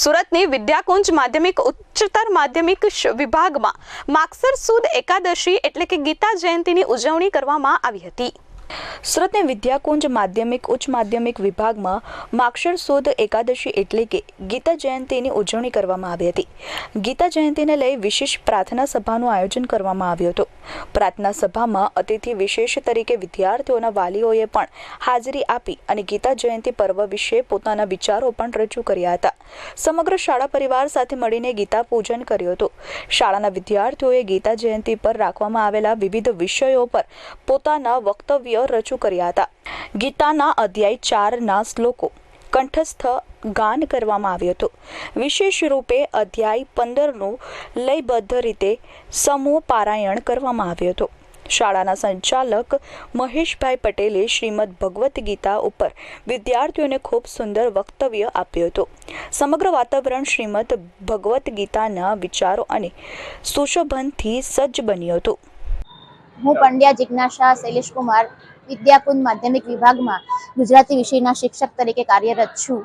સુરતની વિદ્યાકુંજ માધ્યમિક ઉચ્ચતર માધ્યમિક વિભાગમાં માગસર સુદ એકાદશી એટલે કે ગીતા જયંતીની ઉજવણી કરવામાં આવી હતી. સુરતની વિદ્યાકુંજ માધ્યમિક ઉચ્ચ માધ્યમિક વિભાગમાં માક્ષર સુદ એકાદશી એટલે કે ગીતા જયંતીની ઉજવણી કરવામાં આવી હતી. ગીતા જયંતીને લઈ વિશેષ પ્રાર્થના સભાનું આયોજન કરવામાં આવ્યું હતું. પ્રાર્થના સભામાં અતિથિ વિશેષ તરીકે વિદ્યાર્થીઓના વાલીઓએ પણ હાજરી આપી અને ગીતા જયંતી પર્વ વિશે પોતાના વિચારો પણ રજૂ કર્યા હતા. સમગ્ર શાળા પરિવાર સાથે મળીને ગીતા પૂજન કર્યું હતું. શાળાના વિદ્યાર્થીઓએ ગીતા જયંતી પર રાખવામાં આવેલા વિવિધ વિષયો પર પોતાના વક્તવ્ય રજૂ કર્યા હતા. ગીતાના અધ્યાય ચારના શ્લોકો કંઠસ્થ ગાન કરવામાં આવ્યું હતું. વિશેષ રૂપે અધ્યાય પંદરનું લયબદ્ધ રીતે સમૂહ પારાયણ કરવામાં આવ્યું હતું. શાળાના સંચાલક મહેશભાઈ પટેલે શ્રીમદ ભગવદ્ ગીતા ઉપર વિદ્યાર્થીઓને ખૂબ સુંદર વક્તવ્ય આપ્યું હતું. સમગ્ર વાતાવરણ શ્રીમદ ભગવદ્ ગીતાના વિચારો અને સુશોભનથી સજ્જ બન્યું હતું. હું પંડ્યા જિજ્ઞાસા શૈલેષકુમાર, વિદ્યાકુંજ માધ્યમિક વિભાગમાં ગુજરાતી વિષયના શિક્ષક તરીકે કાર્યરત છું.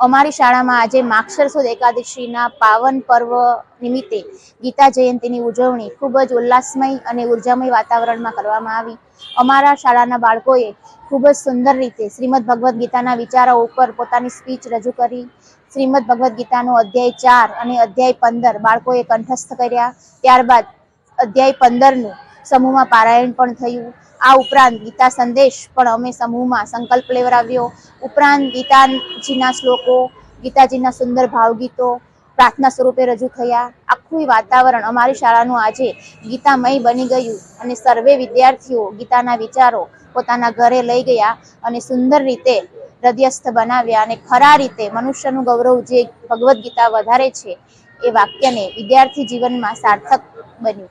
અમારી શાળામાં આજે માક્ષરસુદ એકાદશીના પાવન પર્વ નિમિત્તે ગીતા જયંતીની ઉજવણી ખૂબ જ ઉલ્લાસમય અને ઉર્જામય વાતાવરણમાં કરવામાં આવી. અમારા શાળાના બાળકોએ ખૂબ જ સુંદર રીતે શ્રીમદ ભગવદ્ ગીતાના વિચારો ઉપર પોતાની સ્પીચ રજૂ કરી. શ્રીમદ ભગવદ્ ગીતાનો અધ્યાય ચાર અને અધ્યાય પંદર બાળકોએ કંઠસ્થ કર્યા. ત્યારબાદ અધ્યાય પંદરનું સમૂહમાં પારાયણ પણ થયું. આ ઉપરાંત ગીતા સંદેશ પણ અમે સમૂહમાં સંકલ્પ લેવડાવ્યો. ઉપરાંત ગીતાજીના શ્લોકો, ગીતાજીના સુંદર ભાવગીતો, પ્રાર્થના સ્વરૂપે રજૂ થયા. આખું વાતાવરણ અમારી શાળાનું આજે ગીતામય બની ગયું અને સર્વે વિદ્યાર્થીઓ ગીતાના વિચારો પોતાના ઘરે લઈ ગયા અને સુંદર રીતે હૃદયસ્થ બનાવ્યા અને ખરા રીતે મનુષ્યનું ગૌરવ જે ભગવદ્ ગીતા વધારે છે એ વાક્યને વિદ્યાર્થી જીવનમાં સાર્થક બન્યું.